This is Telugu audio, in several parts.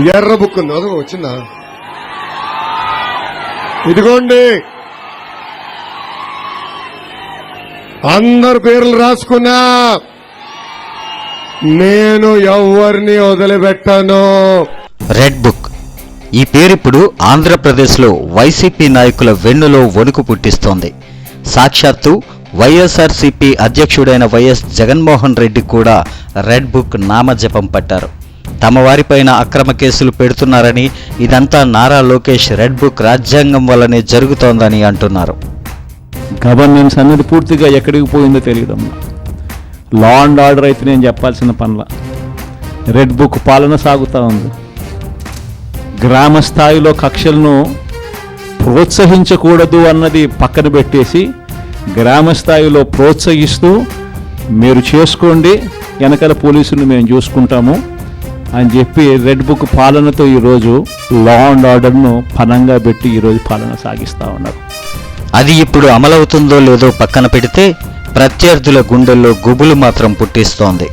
ఎర్ర బుక్ ఉంది. అదో వచ్చిందా? ఇదిగోండి. అందరు పేర్లు రాసుకున్నా. నేను ఎవరిని వదిలిపెట్టాను. Red book. ఈ పేరిప్పుడు ఆంధ్రప్రదేశ్లో వైసీపీ నాయకుల వెన్నులో వణుకు పుట్టిస్తోంది. సాక్షాత్తు వైఎస్ఆర్సీపీ అధ్యక్షుడైన వైఎస్ జగన్మోహన్ రెడ్డి కూడా రెడ్ బుక్ నామజపం పట్టారు. తమ వారిపైన అక్రమ కేసులు పెడుతున్నారని ఇదంతా నారా లోకేష్ రెడ్ బుక్ రాజ్యాంగం వల్లనే జరుగుతోందని అంటున్నారు. గవర్నెన్స్ అనేది పూర్తిగా ఎక్కడికి పోయిందో తెలియదమ్మా లా అండ్ ఆర్డర్ అయితే నేను చెప్పాల్సిన పనుల. రెడ్ బుక్ పాలన సాగుతూ ఉంది. గ్రామ స్థాయిలో కక్షలను ప్రోత్సహించకూడదు అన్నది పక్కన పెట్టేసి గ్రామ స్థాయిలో ప్రోత్సహిస్తూ మీరు చేసుకోండి వెనకాల పోలీసులు మేము చూసుకుంటాము. అని చెప్పి రెడ్ బుక్ పాలనతో ఈరోజు లా అండ్ ఆర్డర్ను పనంగా పెట్టి ఈరోజు పాలన సాగిస్తూ ఉన్నారు. అది ఇప్పుడు అమలవుతుందో లేదో పక్కన పెడితే ప్రత్యర్థుల గుండెల్లో గుబులు మాత్రం పుట్టిస్తోంది.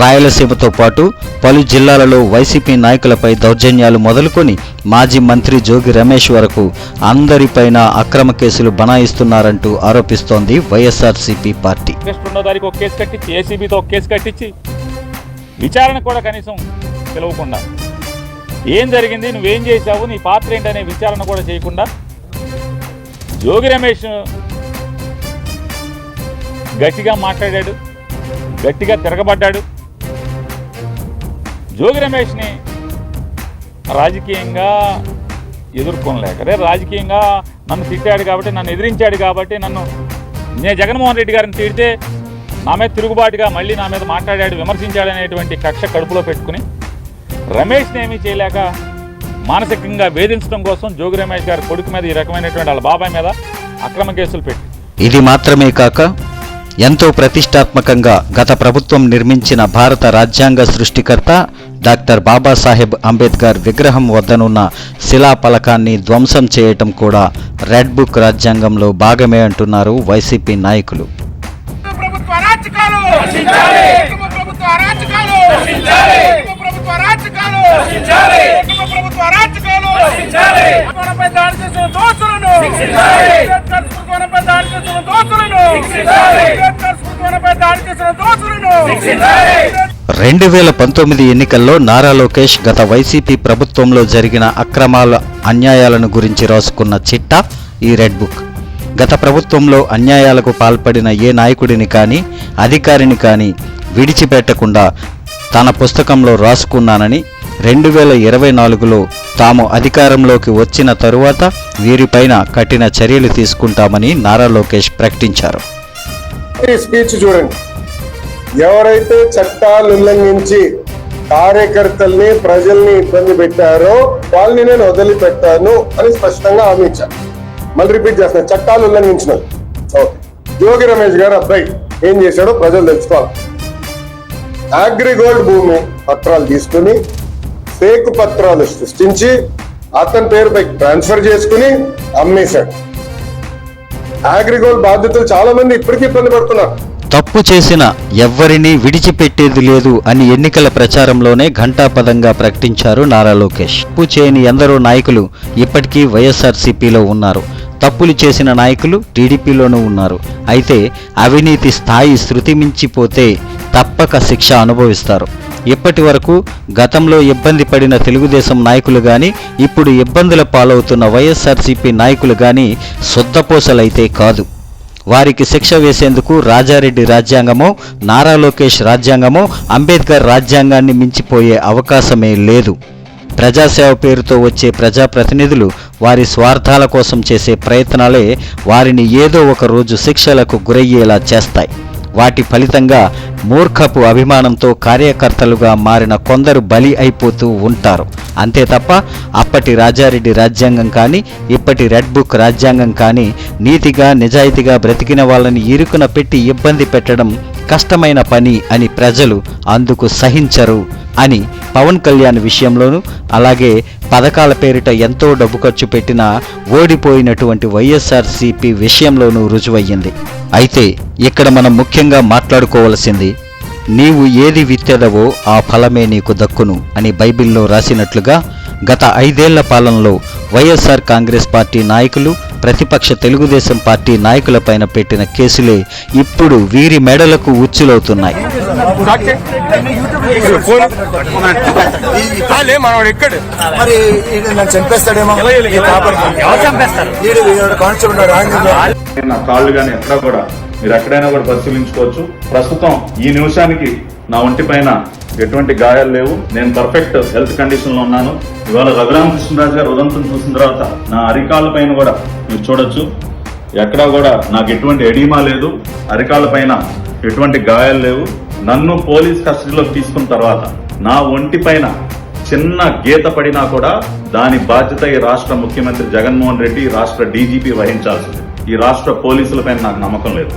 రాయలసీమతో పాటు పలు జిల్లాలలో వైసీపీ నాయకులపై దౌర్జన్యాలు మొదలుకొని మాజీ మంత్రి జోగి రమేష్ వరకు అందరిపైన అక్రమ కేసులు బనాయిస్తున్నారంటూ ఆరోపిస్తోంది వైఎస్ఆర్సీపీ పార్టీ. కేసు కట్టించి ఏసీబీతో కేసు కట్టించి విచారణ కూడా కనీసం పిలవకుండా. ఏం జరిగింది? నువ్వేం చేశావు? నీ పాత్ర ఏంటనే విచారణ కూడా చేయకుండా. జోగి రమేష్ గట్టిగా మాట్లాడాడు. గట్టిగా తిరగబడ్డాడు. జోగి రమేష్ని రాజకీయంగా ఎదుర్కొనలేక రాజకీయంగా నన్ను తిట్టాడు కాబట్టి నన్ను ఎదిరించాడు కాబట్టి నన్ను నేను జగన్మోహన్ రెడ్డి గారిని తిడితే నా మీద తిరుగుబాటుగా మళ్ళీ నా మీద మాట్లాడాడు విమర్శించాడు అనేటువంటి కక్ష కడుపులో పెట్టుకుని రమేష్ని ఏమీ చేయలేక మానసికంగా వేధించడం కోసం జోగి రమేష్ గారి కొడుకు మీద ఈ రకమైనటువంటి వాళ్ళ బాబాయ్ మీద అక్రమ కేసులు పెట్టి. ఇది మాత్రమే కాక ఎంతో ప్రతిష్టాత్మకంగా గత ప్రభుత్వం నిర్మించిన భారత రాజ్యాంగ సృష్టికర్త డాక్టర్ బాబాసాహెబ్ అంబేద్కర్ విగ్రహం వద్దనున్న శిలాఫలకాన్ని ధ్వంసం చేయటం కూడా రెడ్ బుక్ రాజ్యాంగంలో భాగమే అంటున్నారు వైసీపీ నాయకులు. ప్రభుత్వ ప్రభుత్వ అరాచకాలు కుటుంబ ప్రభుత్వ అరాచకాలు కుటుంబ ప్రభుత్వ అరాచకాలు మనపై దాడి చేసిన దోషులను అంబేద్కర్ స్మృతివనంపై దాడి చేసిన దోషులను అంబేద్కర్ స్మృతివనంపై దాడి చేసిన దోషులను రెండు వేల పంతొమ్మిది ఎన్నికల్లో నారా లోకేష్ గత వైసీపీ ప్రభుత్వంలో జరిగిన అక్రమాల అన్యాయాలను గురించి రాసుకున్న చిట్టా ఈ రెడ్ బుక్. గత ప్రభుత్వంలో అన్యాయాలకు పాల్పడిన ఏ నాయకుడిని కానీ అధికారిని కానీ విడిచిపెట్టకుండా తన పుస్తకంలో రాసుకున్నానని రెండు వేల ఇరవై నాలుగులో తాము అధికారంలోకి వచ్చిన తరువాత వీరిపైన కఠిన చర్యలు తీసుకుంటామని నారా లోకేష్ ప్రకటించారు. ఈ స్పీచ్ చూడండి. ఎవరైతే చట్టాలు ఉల్లంఘించి కార్యకర్తల్ని ప్రజల్ని ఇబ్బంది పెట్టారో వాళ్ళని నేను వదిలిపెట్టాను అని స్పష్టంగా హామీ ఇచ్చాను మళ్ళీ రిపీట్ చేస్తాను చట్టాలు ఉల్లంఘించిన ఓకే. యోగి రమేష్ గారు అబ్బాయి ఏం చేశాడో ప్రజలు తెలుసుకోవాలి. అగ్రిగోల్డ్ భూమి పత్రాలు తీసుకుని ఫేక్ పత్రాలు సృష్టించి అతని పేరుపై ట్రాన్స్ఫర్ చేసుకుని అమ్మేశాడు. అగ్రిగోల్డ్ బాధితులు చాలా మంది ఇప్పటికీ ఇబ్బంది పడుతున్నారు. తప్పు చేసిన ఎవ్వరినీ విడిచిపెట్టేది లేదు అని ఎన్నికల ప్రచారంలోనే ఘంటాపదంగా ప్రకటించారు నారా లోకేష్. తప్పు చేయని ఎందరో నాయకులు ఇప్పటికీ వైఎస్ఆర్సీపీలో ఉన్నారు. తప్పులు చేసిన నాయకులు టీడీపీలోనూ ఉన్నారు. అయితే అవినీతి స్థాయి శృతి మించిపోతే తప్పక శిక్ష అనుభవిస్తారు. ఇప్పటి వరకు గతంలో ఇబ్బంది పడిన తెలుగుదేశం నాయకులు కానీ ఇప్పుడు ఇబ్బందుల పాలవుతున్న వైఎస్ఆర్సీపీ నాయకులు కానీ సొద్దపోసలైతే కాదు. వారికి శిక్ష వేసేందుకు రాజారెడ్డి రాజ్యాంగమో నారా లోకేష్ రాజ్యాంగమో అంబేద్కర్ రాజ్యాంగాన్ని మించిపోయే అవకాశమే లేదు. ప్రజాసేవ పేరుతో వచ్చే ప్రజాప్రతినిధులు వారి స్వార్థాల కోసం చేసే ప్రయత్నాలే వారిని ఏదో ఒక రోజు శిక్షలకు గురయ్యేలా చేస్తాయి. వాటి ఫలితంగా మూర్ఖపు అభిమానంతో కార్యకర్తలుగా మారిన కొందరు బలి అయిపోతూ ఉంటారు. అంతే తప్ప అప్పటి రాజారెడ్డి రాజ్యాంగం కానీ ఇప్పటి రెడ్ బుక్ రాజ్యాంగం కానీ నీతిగా నిజాయితీగా బ్రతికిన వాళ్ళని ఇరుకున పెట్టి ఇబ్బంది పెట్టడం కష్టమైన పని అని ప్రజలు అందుకు సహించరు అని పవన్ కళ్యాణ్ విషయంలోనూ అలాగే పథకాల పేరిట ఎంతో డబ్బు ఖర్చు పెట్టినా ఓడిపోయినటువంటి వైఎస్ఆర్సీపీ విషయంలోనూ రుజువయ్యింది. అయితే ఇక్కడ మనం ముఖ్యంగా మాట్లాడుకోవలసింది నీవు ఏది విత్తెదవో ఆ ఫలమే నీకు దక్కును అని బైబిల్లో రాసినట్లుగా గత ఐదేళ్ళ పాలనలో వైఎస్ఆర్ కాంగ్రెస్ పార్టీ నాయకులు ప్రతిపక్ష తెలుగుదేశం పార్టీ నాయకులపైన పెట్టిన కేసులే ఇప్పుడు వీరి మెడలకు ఉచ్చులవుతున్నాయి. నా కాళ్ళు కానీ ఎక్కడ కూడా మీరు ఎక్కడైనా కూడా పరిశీలించుకోవచ్చు. ప్రస్తుతం ఈ నిమిషానికి నా ఒంటి పైన ఎటువంటి గాయాలు లేవు. నేను పర్ఫెక్ట్ హెల్త్ కండిషన్లో ఉన్నాను. ఇవాళ రఘురామకృష్ణరాజు గారు ఉదంతం చూసిన తర్వాత నా అరికాల పైన కూడా మీరు చూడొచ్చు. ఎక్కడా కూడా నాకు ఎటువంటి ఎడీమా లేదు. అరికాల పైన ఎటువంటి గాయాలు లేవు. నన్ను పోలీస్ కస్టడీలోకి తీసుకున్న తర్వాత నా ఒంటి పైన చిన్న గీత పడినా కూడా దాని బాధ్యత ఈ రాష్ట్ర ముఖ్యమంత్రి జగన్మోహన్ రెడ్డి రాష్ట్ర డీజీపీ వహించాల్సింది. ఈ రాష్ట్ర పోలీసుల పైన నాకు నమ్మకం లేదు.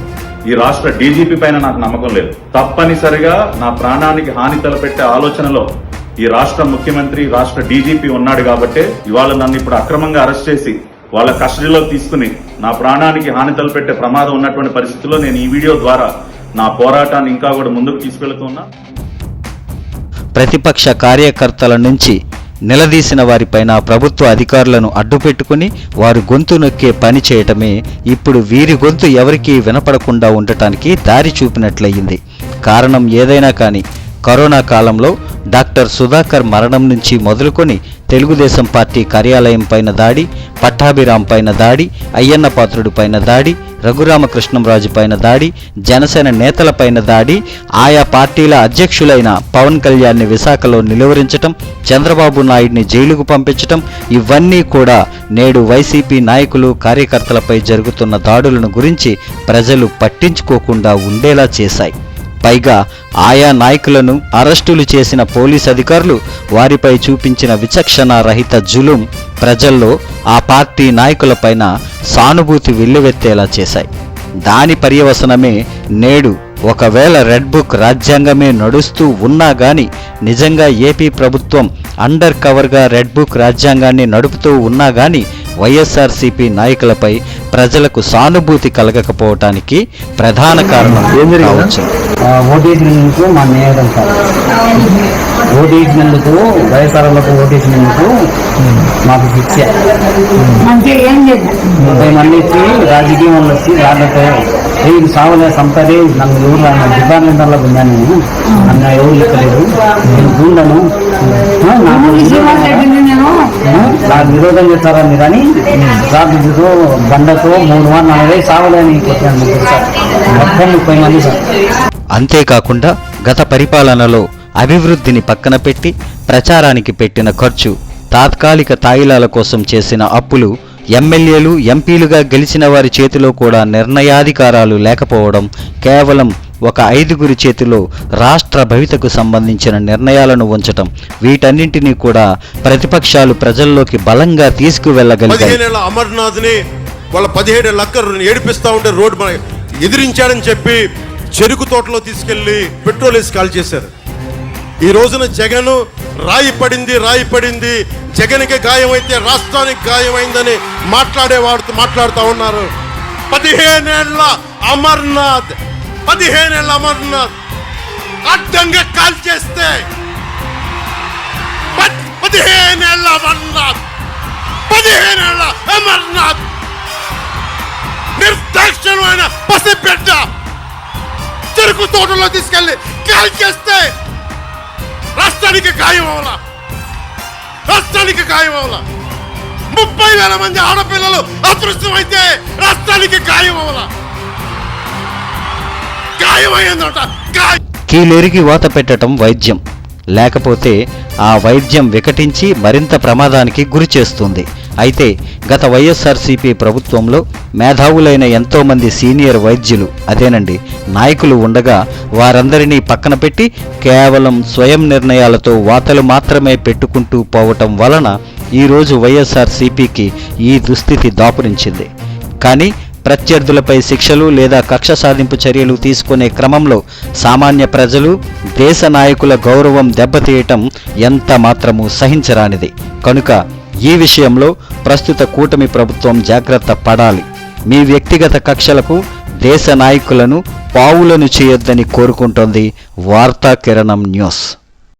ఈ రాష్ట్ర డీజీపీ పైన నాకు నమ్మకం లేదు. తప్పనిసరిగా నా ప్రాణానికి హాని తలపెట్టే ఆలోచనలో ఈ రాష్ట్ర ముఖ్యమంత్రి రాష్ట్ర డీజీపీ ఉన్నాడు కాబట్టి ఇవాళ నన్ను ఇప్పుడు అక్రమంగా అరెస్ట్ చేసి వాళ్ళ కస్టడీలో తీసుకుని నా ప్రాణానికి హాని తలపెట్టే ప్రమాదం ఉన్నటువంటి పరిస్థితుల్లో నేను ఈ వీడియో ద్వారా నా పోరాటాన్ని ఇంకా కూడా ముందుకు తీసుకెళ్తున్నా ప్రతిపక్ష కార్యకర్తల నుంచి నిలదీసిన వారిపైన ప్రభుత్వ అధికారులను అడ్డుపెట్టుకుని వారు గొంతు నొక్కే పని చేయటమే ఇప్పుడు వీరి గొంతు ఎవరికీ వినపడకుండా ఉండటానికి దారి చూపినట్లయింది. కారణం ఏదైనా కానీ కరోనా కాలంలో డాక్టర్ సుధాకర్ మరణం నుంచి మొదలుకొని తెలుగుదేశం పార్టీ కార్యాలయం పైన దాడి పట్టాభిరాం పైన దాడి అయ్యన్న పాత్రుడి పైన దాడి రఘురామకృష్ణంరాజు పైన దాడి జనసేన నేతల పైన దాడి ఆయా పార్టీల అధ్యక్షులైన పవన్ కళ్యాణ్ని విశాఖలో నిలువరించటం చంద్రబాబు నాయుడిని జైలుకు పంపించటం ఇవన్నీ కూడా నేడు వైసీపీ నాయకులు కార్యకర్తలపై జరుగుతున్న దాడులను గురించి ప్రజలు పట్టించుకోకుండా ఉండేలా చేశాయి. పైగా ఆయా నాయకులను అరెస్టులు చేసిన పోలీస్ అధికారులు వారిపై చూపించిన విచక్షణ రహిత జులుం ప్రజల్లో ఆ పార్టీ నాయకులపైన సానుభూతి వెల్లువెత్తేలా చేశాయి. దాని పర్యవసనమే నేడు ఒకవేళ రెడ్ బుక్ రాజ్యాంగమే నడుస్తూ ఉన్నా గాని నిజంగా ఏపీ ప్రభుత్వం అండర్ కవర్గా రెడ్ బుక్ రాజ్యాంగాన్ని నడుపుతూ ఉన్నా గాని వైఎస్ఆర్సీపీ నాయకులపై ప్రజలకు సానుభూతి కలగకపోవటానికి ప్రధాన కారణం కావచ్చు. ఓటేసినందుకు మా నేరం సార్ ఓటేసినందుకు వైఎస్ఆర్లకు ఓటేసినందుకు మాకు శిక్ష. ముప్పై మంది వచ్చి రాజకీయంలో వచ్చి వాళ్ళతో ఇది సావలే సంపదే నన్ను ఎవరు నా డిపార్ట్మెంట్లో ఉన్నాను నేను. నన్ను ఎవరు లెక్కలేదు. నేను చూడను నాకు నిరోధం నాకు విరోధం చేస్తారా మీరు అని? ట్రాఫిక్తో బండతో మూడు వారు నలభై సావలే కొట్టాను ముగ్గురు సార్. మొత్తం ముప్పై మంది సార్. అంతేకాకుండా గత పరిపాలనలో అభివృద్ధిని పక్కన పెట్టి ప్రచారానికి పెట్టిన ఖర్చు తాత్కాలిక తాయిలాల కోసం చేసిన అప్పులు ఎమ్మెల్యేలు ఎంపీలుగా గెలిచిన వారి చేతిలో కూడా నిర్ణయాధికారాలు లేకపోవడం కేవలం ఒక ఐదుగురి చేతిలో రాష్ట్ర భవితకు సంబంధించిన నిర్ణయాలను ఉంచటం. వీటన్నింటినీ కూడా ప్రతిపక్షాలు ప్రజల్లోకి బలంగా తీసుకువెళ్ళగలిగాయి. పదిహేనేళ్ళ వాళ్ళ పదిహేడు లక్కర్ ఏడిపిస్తూ ఉంటే రోడ్డు ఎదిరించాడని చెప్పి చెరుకు తోటలో తీసుకెళ్ళి పెట్రోల్ వేసి కాల్ చేశారు. ఈ రోజున జగన్ రాయి పడింది రాయి పడింది. జగన్కి గాయమైతే రాష్ట్రానికి గాయమైందని మాట్లాడేవాడు మాట్లాడుతూ ఉన్నారు. పదిహేనేళ్ళ అమర్నాథ్ పదిహేనేళ్ళ అమర్నాథ్ అడ్డంగా కాల్ చేస్తే పద్- పదిహేనేళ్ళ అమర్నాథ్ పదిహేనేళ్ళ అమర్నాథ్ నిర్దాక్షిణమైన పసిబిడ్డ చెరుకు తోటలో తీసుకెళ్ళి కాల్ చేస్తే రాష్ట్రానికి గాయం అవలా. రాష్ట్రానికి గాయం అవలా. ముప్పై వేల మంది ఆడపిల్లలు అదృష్టమైతే రాష్ట్రానికి గాయం అవలా. గాయమైందట. కీలెరిగి వాత పెట్టడం వైద్యం. లేకపోతే ఆ వైద్యం వికటించి మరింత ప్రమాదానికి గురి చేస్తుంది. అయితే గత వైఎస్ఆర్సీపీ ప్రభుత్వంలో మేధావులైన ఎంతోమంది సీనియర్ వైద్యులు అదేనండి నాయకులు ఉండగా వారందరినీ పక్కన పెట్టి కేవలం స్వయం నిర్ణయాలతో వాతలు మాత్రమే పెట్టుకుంటూ పోవటం వలన ఈరోజు వైఎస్ఆర్సీపీకి ఈ దుస్థితి దాపురించింది. కానీ ప్రత్యర్థులపై శిక్షలు లేదా కక్ష సాధింపు చర్యలు తీసుకునే క్రమంలో సామాన్య ప్రజలు దేశ నాయకుల గౌరవం దెబ్బతీయటం ఎంత మాత్రము సహించరానిది. కనుక ఈ విషయంలో ప్రస్తుత కూటమి ప్రభుత్వం జాగ్రత్త పడాలి. మీ వ్యక్తిగత కక్షలకు దేశ నాయకులను పావులను చేయొద్దని కోరుకుంటోంది వార్తా కిరణం న్యూస్.